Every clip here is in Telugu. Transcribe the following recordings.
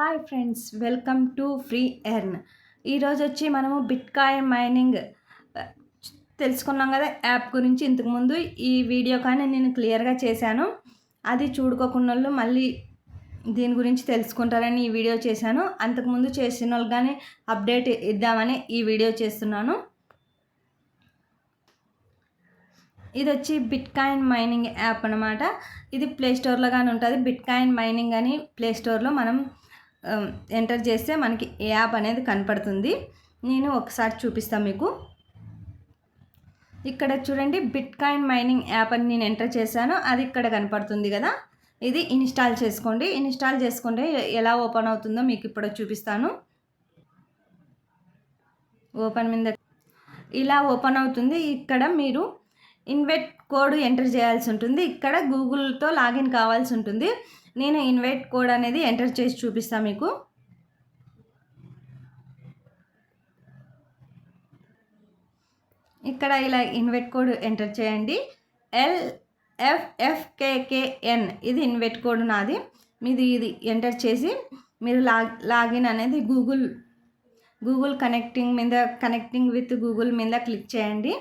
Hi friends welcome to free earn. ఈరోజు వచ్చి మనము బిట్ కాయిన్ మైనింగ్ తెలుసుకున్నాం కదా యాప్ గురించి. ఇంతకుముందు ఈ వీడియో కానీ నేను క్లియర్గా చేశాను. అది చూడుకోకుండా వాళ్ళు మళ్ళీ దీని గురించి తెలుసుకుంటారని ఈ వీడియో చేశాను. అంతకుముందు చేసిన వాళ్ళు కానీ అప్డేట్ ఇద్దామని ఈ వీడియో చేస్తున్నాను. ఇది వచ్చి బిట్ కాయిన్ మైనింగ్ యాప్ అనమాట ఇది ప్లే స్టోర్లో కానీ ఉంటుంది. బిట్ కాయిన్ మైనింగ్ అని ప్లే స్టోర్లో మనం Um, ఎంటర్ చేస్తే మనకి యాప్ అనేది కనపడుతుంది. నేను ఒకసారి చూపిస్తాను మీకు. ఇక్కడ చూడండి బిట్ కాయిన్ మైనింగ్ యాప్ అని నేను ఎంటర్ చేశాను. అది ఇక్కడ కనపడుతుంది కదా. ఇది ఇన్స్టాల్ చేసుకోండి. ఇన్స్టాల్ చేసుకుంటే ఎలా ఓపెన్ అవుతుందో మీకు ఇప్పుడు చూపిస్తాను. ఓపెన్ మీద ఇలా ఓపెన్ అవుతుంది. ఇక్కడ మీరు ఇన్వెట్ కోడ్ ఎంటర్ చేయాల్సి ఉంటుంది. ఇక్కడ గూగుల్తో లాగిన్ కావాల్సి ఉంటుంది. నేను ఇన్వైట్ కోడ్ అనేది ఎంటర్ చేసి చూపిస్తాను మీకు. ఇక్కడ ఇలా ఇన్వైట్ కోడ్ ఎంటర్ చేయండి. ఎల్ ఎఫ్ఎఫ్కేకేఎన్ ఇది ఇన్వైట్ కోడ్ నాది. మీది ఇది ఎంటర్ చేసి మీరు లాగ్ లాగిన్ అనేది గూగుల్ గూగుల్ కనెక్టింగ్ మీద కనెక్టింగ్ విత్ గూగుల్ మీద క్లిక్ చేయండి.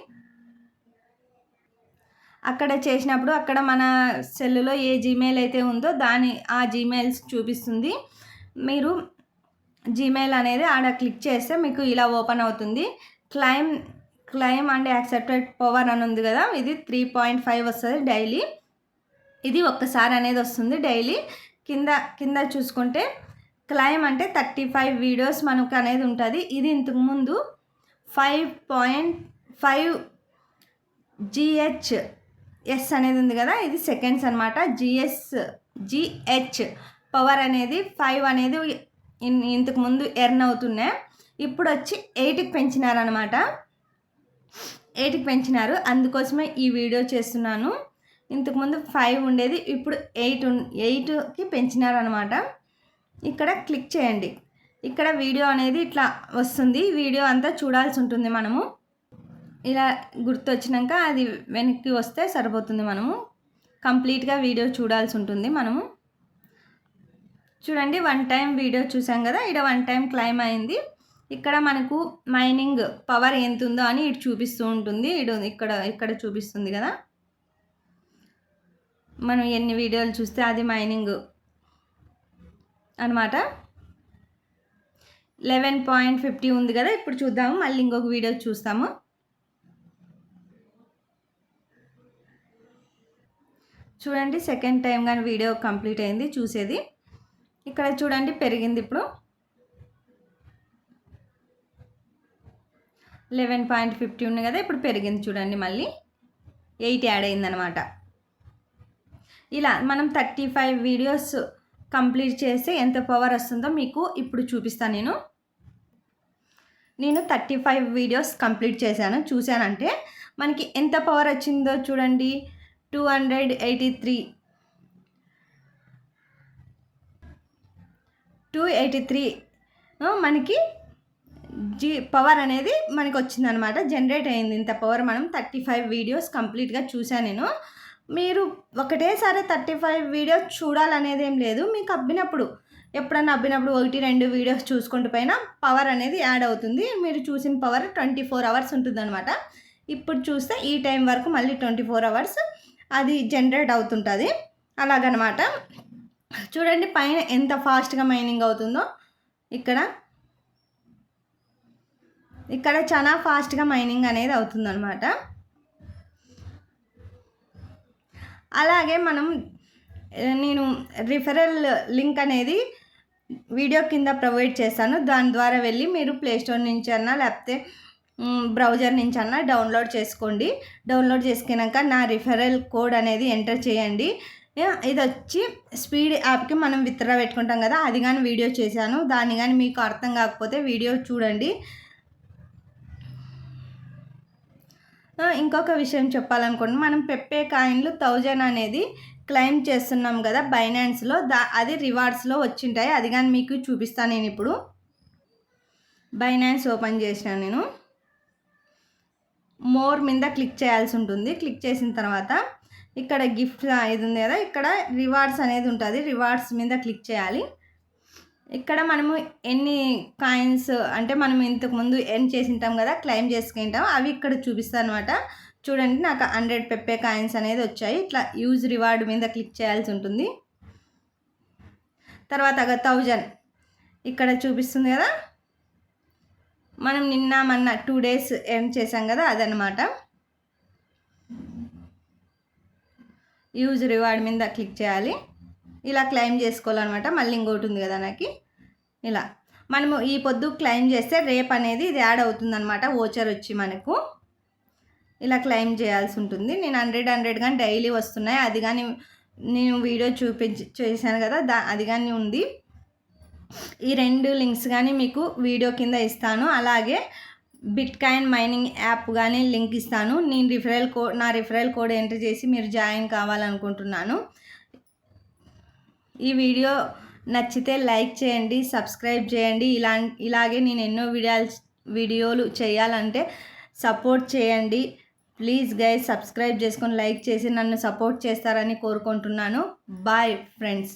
అక్కడ చేసినప్పుడు అక్కడ మన సెల్లులో ఏ జీమెయిల్ అయితే ఉందో దాని ఆ జీమెయిల్స్ చూపిస్తుంది. మీరు జీమెయిల్ అనేది ఆడ క్లిక్ చేస్తే మీకు ఇలా ఓపెన్ అవుతుంది. Claim claim and accepted power అని ఉంది కదా ఇది త్రీ పాయింట్ ఫైవ్ వస్తుంది డైలీ. ఇది ఒక్కసారి అనేది వస్తుంది డైలీ. కింద కింద చూసుకుంటే క్లైమ్ అంటే థర్టీ ఫైవ్ వీడియోస్ మనకు అనేది ఉంటుంది. ఇది ఇంతకుముందు five point five GH S అనేది ఉంది కదా ఇది సెకండ్స్ అనమాట జిఎస్ జిహెచ్ పవర్ అనేది ఫైవ్ అనేది ఇంతకు ముందు ఎర్న్ అవుతున్నాయి. ఇప్పుడు వచ్చి ఎయిట్కి పెంచినారనమాట ఎయిట్కి పెంచినారు. అందుకోసమే ఈ వీడియో చేస్తున్నాను. ఇంతకుముందు ఫైవ్ ఉండేది ఇప్పుడు ఎయిట్ ఎయిట్కి పెంచినారనమాట ఇక్కడ క్లిక్ చేయండి. ఇక్కడ వీడియో అనేది ఇట్లా వస్తుంది. వీడియో అంతా చూడాల్సి ఉంటుంది మనము. ఇలా గుర్తొచ్చినాక అది వెనక్కి వస్తే సరిపోతుంది మనము. కంప్లీట్గా వీడియో చూడాల్సి ఉంటుంది మనము. చూడండి వన్ టైం వీడియో చూసాం కదా ఇక్కడ వన్ టైం క్లైమ్ అయింది. ఇక్కడ మనకు మైనింగ్ పవర్ ఎంత ఉందో అని ఇటు చూపిస్తూ ఉంటుంది. ఇటు ఇక్కడ ఇక్కడ చూపిస్తుంది కదా. మనం ఎన్ని వీడియోలు చూస్తే అది మైనింగ్ అనమాట లెవెన్ పాయింట్ ఫిఫ్టీ ఉంది కదా ఇప్పుడు చూద్దాము. మళ్ళీ ఇంకొక వీడియో చూస్తాము. చూడండి సెకండ్ టైం కానీ వీడియో కంప్లీట్ అయింది చూసేది. ఇక్కడ చూడండి పెరిగింది ఇప్పుడు. లెవెన్ పాయింట్ ఫిఫ్టీ ఉంది కదా ఇప్పుడు పెరిగింది చూడండి మళ్ళీ. ఎయిట్ యాడ్ అయిందనమాట ఇలా మనం థర్టీ ఫైవ్ వీడియోస్ కంప్లీట్ చేస్తే ఎంత పవర్ వస్తుందో మీకు ఇప్పుడు చూపిస్తాను నేను. నేను థర్టీ ఫైవ్ వీడియోస్ కంప్లీట్ చేశాను చూశానంటే మనకి ఎంత పవర్ వచ్చిందో చూడండి. Two hundred eighty three. Two eighty three. మనకి జీ పవర్ అనేది మనకి వచ్చిందనమాట జనరేట్ అయింది. ఇంత పవర్ మనం థర్టీ ఫైవ్ వీడియోస్ కంప్లీట్గా చూశాను నేను. మీరు ఒకటేసారి థర్టీ ఫైవ్ వీడియోస్ చూడాలనేది ఏం లేదు. మీకు అబ్బినప్పుడు ఎప్పుడన్నా అబ్బినప్పుడు ఒకటి రెండు వీడియోస్ చూసుకుంటూ పైన పవర్ అనేది యాడ్ అవుతుంది. మీరు చూసిన పవర్ ట్వంటీ ఫోర్ అవర్స్ ఉంటుందన్నమాట ఇప్పుడు చూస్తే ఈ టైం వరకు మళ్ళీ ట్వంటీ ఫోర్ అవర్స్ అది జనరేట్ అవుతుంటుంది. అలాగనమాట. చూడండి పైన ఎంత ఫాస్ట్గా మైనింగ్ అవుతుందో. ఇక్కడ. ఇక్కడ చాలా ఫాస్ట్గా మైనింగ్ అనేది అవుతుందన్నమాట అలాగే మనం నేను రిఫరల్ లింక్ అనేది వీడియో కింద ప్రొవైడ్ చేస్తాను దాని ద్వారా వెళ్ళి మీరు ప్లేస్టోర్ నుంచి అన్నా లేకపోతే బ్రౌజర్ నుంచి అన్న డౌన్లోడ్ చేసుకోండి. డౌన్లోడ్ చేసుకున్నాక నా రిఫరల్ కోడ్ అనేది ఎంటర్ చేయండి. ఇది వచ్చి స్పీడ్ యాప్కి మనం విత్డ్రా పెట్టుకుంటాం కదా అది కానీ వీడియో చేశాను. దాన్ని కానీ మీకు అర్థం కాకపోతే వీడియో చూడండి. ఇంకొక విషయం చెప్పాలనుకోండి మనం పెప్పే కాయిన్లు థౌజండ్ అనేది క్లెయిమ్ చేస్తున్నాం కదా బైనాన్స్లో దా అది రివార్డ్స్లో వచ్చింటాయి. అది కానీ మీకు చూపిస్తాను నేను ఇప్పుడు. బైనాన్స్ ఓపెన్ చేసినాను నేను. మోర్ మీద క్లిక్ చేయాల్సి ఉంటుంది. క్లిక్ చేసిన తర్వాత ఇక్కడ గిఫ్ట్ ఇది ఉంది కదా ఇక్కడ రివార్డ్స్ అనేది ఉంటుంది. రివార్డ్స్ మీద క్లిక్ చేయాలి. ఇక్కడ మనము ఎన్ని కాయిన్స్ అంటే మనం ఇంతకుముందు ఎర్న్ చేసి ఉంటాం కదా క్లెయిమ్ చేసుకుంటాం. అవి ఇక్కడ చూపిస్తాను అనమాట చూడండి నాకు హండ్రెడ్ పెప్పే కాయిన్స్ అనేది వచ్చాయి. ఇట్లా యూజ్ రివార్డ్ మీద క్లిక్ చేయాల్సి ఉంటుంది. తర్వాత థౌజండ్. ఇక్కడ చూపిస్తుంది కదా మనం నిన్న మొన్న టూ డేస్ ఎర్న్ చేసాం కదా అదనమాట యూజ్ రివార్డ్ మీద క్లిక్ చేయాలి. ఇలా క్లెయిమ్ చేసుకోవాలన్నమాట. మళ్ళీ ఇంకోటి ఉంది కదా నాకు. ఇలా. మనము ఈ పొద్దు క్లెయిమ్ చేస్తే రేపు అనేది ఇది యాడ్ అవుతుందన్నమాట. ఓచర్ వచ్చి మనకు. ఇలా క్లెయిమ్ చేయాల్సి ఉంటుంది. నేను హండ్రెడ్ హండ్రెడ్ కానీ డైలీ వస్తున్నాయి. అది కానీ నేను వీడియో చూపించి చేశాను కదా దా అది కానీ ఉంది. ఈ రెండు లింక్స్ కానీ మీకు వీడియో కింద ఇస్తాను. అలాగే బిట్ కాయిన్ మైనింగ్ యాప్ కానీ లింక్ ఇస్తాను. నేను రిఫరల్ కోడ్ నా రిఫరల్ కోడ్ ఎంటర్ చేసి మీరు జాయిన్ కావాలనుకుంటున్నాను. ఈ వీడియో నచ్చితే లైక్ చేయండి సబ్స్క్రైబ్ చేయండి. ఇలా ఇలాగే నేను ఎన్నో వీడియోలు వీడియోలు చేయాలంటే సపోర్ట్ చేయండి. ప్లీజ్ గైస్ సబ్స్క్రైబ్ చేసుకొని లైక్ చేసి నన్ను సపోర్ట్ చేస్తారని కోరుకుంటున్నాను. Bye friends.